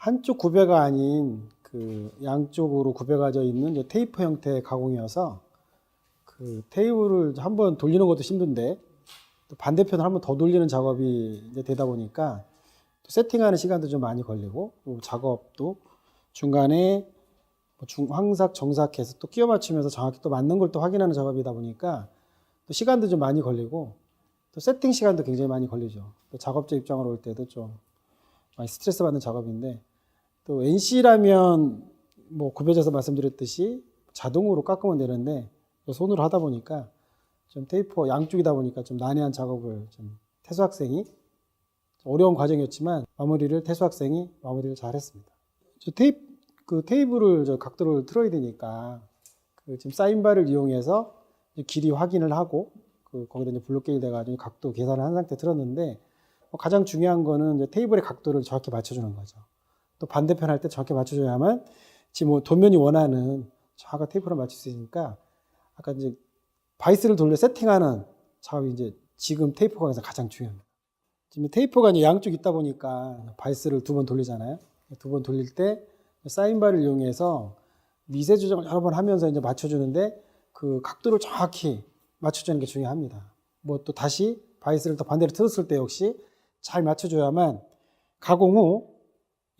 한쪽 구배가 아닌 그 양쪽으로 구배가져 있는 테이프 형태의 가공이어서 그 테이블을 한 번 돌리는 것도 힘든데 또 반대편을 한 번 더 돌리는 작업이 이제 되다 보니까 또 세팅하는 시간도 좀 많이 걸리고 또 작업도 중간에 뭐 중, 황삭 정삭해서 또 끼워 맞추면서 정확히 또 맞는 걸 또 확인하는 작업이다 보니까 또 시간도 좀 많이 걸리고 또 세팅 시간도 굉장히 많이 걸리죠. 또 작업자 입장으로 올 때도 좀 많이 스트레스 받는 작업인데 또 NC라면 뭐 구배져서 말씀드렸듯이 자동으로 깎으면 되는데 손으로 하다 보니까 좀 테이프 양쪽이다 보니까 좀 난해한 작업을 좀 태수 학생이 어려운 과정이었지만 마무리를 태수 학생이 마무리를 잘 했습니다. 저 테이프 그 테이블을 저 각도를 틀어야 되니까 그 지금 사인바를 이용해서 길이 확인을 하고 그 거기다 이제 블록게일 돼가지고 각도 계산을 한 상태 틀었는데 뭐 가장 중요한 거는 테이블의 각도를 정확히 맞춰주는 거죠. 또 반대편 할 때 정확히 맞춰줘야만 지금 뭐 도면이 원하는 정확한 테이프를 맞출 수 있으니까 아까 이제 바이스를 돌려 세팅하는 작업이 이제 지금 테이프 강에서 가장 중요합니다. 지금 테이프가 이제 양쪽 있다 보니까 바이스를 두 번 돌리잖아요. 두 번 돌릴 때 사인바를 이용해서 미세 조정을 여러 번 하면서 이제 맞춰주는데 그 각도를 정확히 맞춰주는 게 중요합니다. 뭐 또 다시 바이스를 또 반대로 틀었을 때 역시 잘 맞춰줘야만 가공 후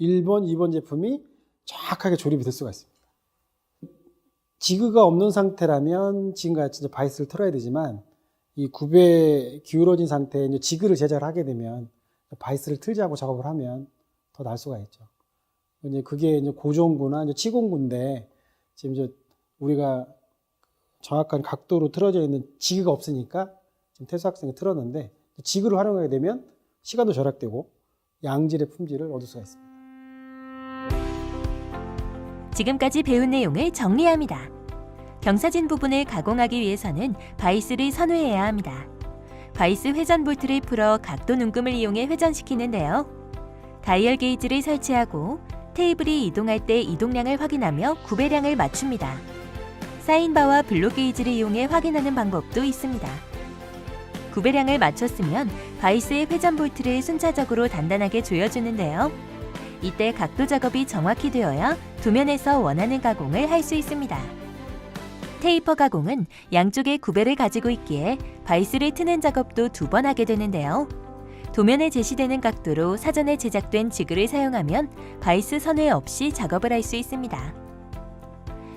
1번, 2번 제품이 정확하게 조립이 될 수가 있습니다. 지그가 없는 상태라면 지금같이 바이스를 틀어야 되지만 이 굽에 기울어진 상태에 이제 지그를 제작을 하게 되면 바이스를 틀지 않고 작업을 하면 더 날 수가 있죠. 이제 그게 이제 고정구나 이제 치공구인데 지금 이제 우리가 정확한 각도로 틀어져 있는 지그가 없으니까 지금 태수 학생이 틀었는데 지그를 활용하게 되면 시간도 절약되고 양질의 품질을 얻을 수가 있습니다. 지금까지 배운 내용을 정리합니다. 경사진 부분을 가공하기 위해서는 바이스를 선회해야 합니다. 바이스 회전 볼트를 풀어 각도 눈금을 이용해 회전시키는데요. 다이얼 게이지를 설치하고 테이블이 이동할 때 이동량을 확인하며 구배량을 맞춥니다. 사인바와 블록 게이지를 이용해 확인하는 방법도 있습니다. 구배량을 맞췄으면 바이스의 회전 볼트를 순차적으로 단단하게 조여주는데요. 이때 각도 작업이 정확히 되어야 도면에서 원하는 가공을 할 수 있습니다. 테이퍼 가공은 양쪽에 구배를 가지고 있기에 바이스를 트는 작업도 두 번 하게 되는데요. 도면에 제시되는 각도로 사전에 제작된 지그를 사용하면 바이스 선회 없이 작업을 할 수 있습니다.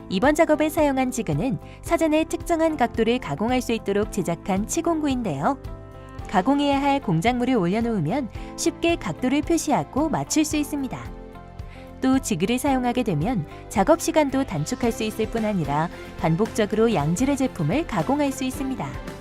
이번 작업에 사용한 지그는 사전에 특정한 각도를 가공할 수 있도록 제작한 치공구인데요. 가공해야 할 공작물을 올려놓으면 쉽게 각도를 표시하고 맞출 수 있습니다. 또 지그를 사용하게 되면 작업 시간도 단축할 수 있을 뿐 아니라 반복적으로 양질의 제품을 가공할 수 있습니다.